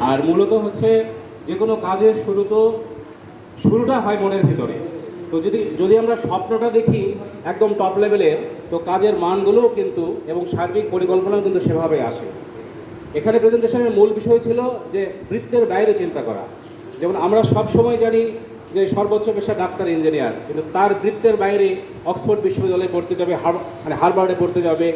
আর মূলত হচ্ছে যে কোনো কাজের শুরু তো শুরুটা হয় মনের ভিতরে। তো যদি যদি আমরা স্বপ্নটা দেখি একদম টপ লেভেলের তো কাজের মানগুলোও কিন্তু এবং সার্বিক পরিকল্পনাও কিন্তু সেভাবে আসে। এখানে প্রেজেন্টেশনের মূল বিষয় ছিল যে বৃত্তের বাইরে চিন্তা করা। যেমন আমরা সব সময় জানি যে সর্বোচ্চ পেশা ডাক্তার ইঞ্জিনিয়ার কিন্তু তার বৃত্তের বাইরে অক্সফোর্ড বিশ্ববিদ্যালয়ে পড়তে যাবে, হার- মানে হারবার্ডে পড়তে যাবে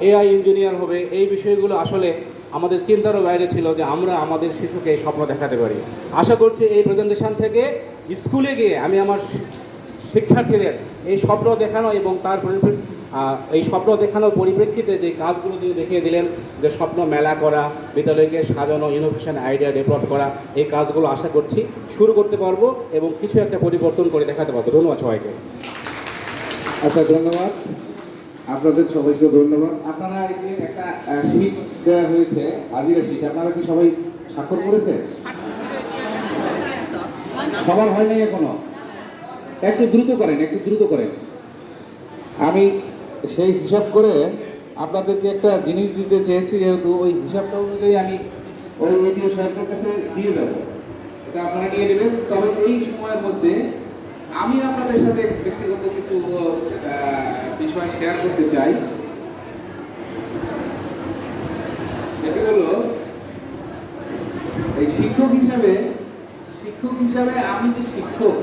এআই ইঞ্জিনিয়ার হবে, এই বিষয়গুলো আসলে আমাদের চিন্তারও বাইরে ছিল যে আমরা আমাদের শিশুকে এই স্বপ্ন দেখাতে পারি। আশা করছি এই প্রেজেন্টেশন থেকে স্কুলে গিয়ে আমি আমার শিক্ষার্থীদের এই স্বপ্ন দেখানো এবং তার এই স্বপ্ন দেখানোর পরিপ্রেক্ষিতে যে কাজগুলো তিনি দেখিয়ে দিলেন, যে স্বপ্ন মেলা করা, বিদ্যালয়কে সাজানো ইনোভেশন আইডিয়া ডেভেলপ করা, এই কাজগুলো আশা করছি শুরু করতে পারব এবং কিছু একটা পরিবর্তন করে দেখাতে পারব। ধন্যবাদ সবাইকে। আচ্ছা ধন্যবাদ। আপনাদের সবাইকে ধন্যবাদ। আপনারা এই যে একটা শীট দেওয়া হয়েছে হাজিরা শীট আপনারা কি সবাই স্বাক্ষর করেছে সবার হয় নাই এখনও? একটু দ্রুত করেন, একটু দ্রুত করেন। আমি সেই হিসাব করে আপনাদেরকে একটা জিনিস দিতে চেয়েছি, যেহেতু ওই হিসাবটা অনুযায়ী আমি ওই সাহেবের কাছে দিয়ে দেবো এটা আপনারা নিয়ে নেবেন। তবে এই সময়ের মধ্যে আমি আপনাদের সাথে ব্যক্তিগত কিছু বিষয় শেয়ার করতে চাই। সেটি হলো, এই শিক্ষক হিসাবে শিক্ষক হিসাবে আমি যে শিক্ষক